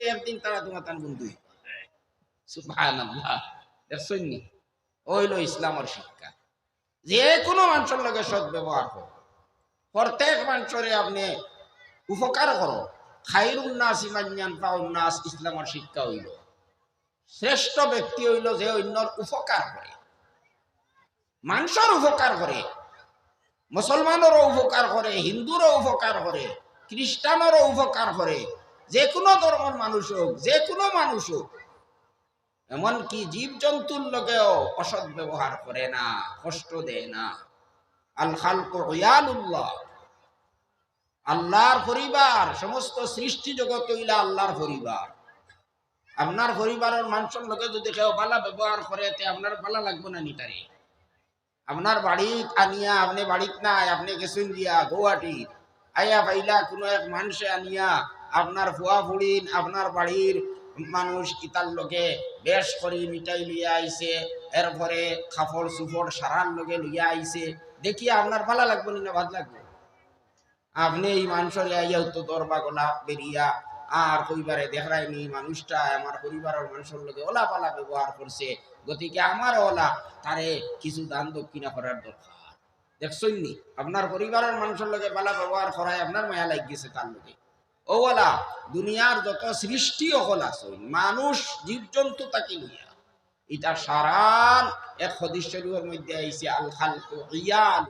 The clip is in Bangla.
একদিন তারা তোমার তান বন্ধু ওইল ইসলামের শিক্ষা। যে কোনো মানুষের লগে সৎ ব্যবহার করো। প্রত্যেক মানুষরে আপনি উপকার করো। খাইর উন্নাস ইমান্যান পা উন্নাস ইসলামের শিক্ষা হইল। শ্রেষ্ঠ ব্যক্তি হইল যে অন্যর উপকার করে। মানুষের উপকার করে। মুসলমানেরও উপকার করে হিন্দুরও উপকার করে খ্রিস্টানেরও উপকার করে। যে কোনো ধর্মের মানুষ হোক যে কোনো মানুষ হোক, এমনকি জীব জন্তুর লোকেও অসৎ ব্যবহার করে না, কষ্ট দেয় না। আল খালক ইয়ালুল্লাহ আল্লাহর পরিবার, সমস্ত সৃষ্টি জগৎ হইলা আল্লাহর পরিবার। আপনার পরিবারের মানুষের লোকে যদি কেউ বালা ব্যবহার করে, তে আপনার বালা লাগবে না নিতারে আপনার বাড়ি আনিয়া, আপনি বাড়িত নাই, আপনি গেছেন দিয়া গৌহাটি আইয়া পাইলা কোনো এক মানুষে আনিয়া আপনার ফুয়া ফুড়িন, আপনার বাড়ির মানুষ ইতার লোকে বেশ করে মিটাই লইয়া আইছে, এরপরে খাফড় সুফড় সারার লোকে লইয়া আইছে। দেখি আপনার ভালো লাগবে না ভালো লাগবে? আপনি এই মানুষের আইয়া তো দরবা গোলা বেরিয়া আর পরিবারে দেখায়নি মানুষটা আমার পরিবারের মানুষের লোকে ওলা পালা ব্যবহার করছে। গতিকে আমার ওলা তারে কিছু দান দক্ষিণা করার দরকার। দেখছই নি? আপনার পরিবারের মানুষের লোকে পালা ব্যবহার করায় আপনার মায়া লাগ গেছে তার লোকে ওলা দুনিয়ার যত সৃষ্টি অকল আছে মানুষ, জীবজন্তু তাকে লইয়া। এটা সারান, এক সদৃশ্য মধ্যে আইছে, আল খাল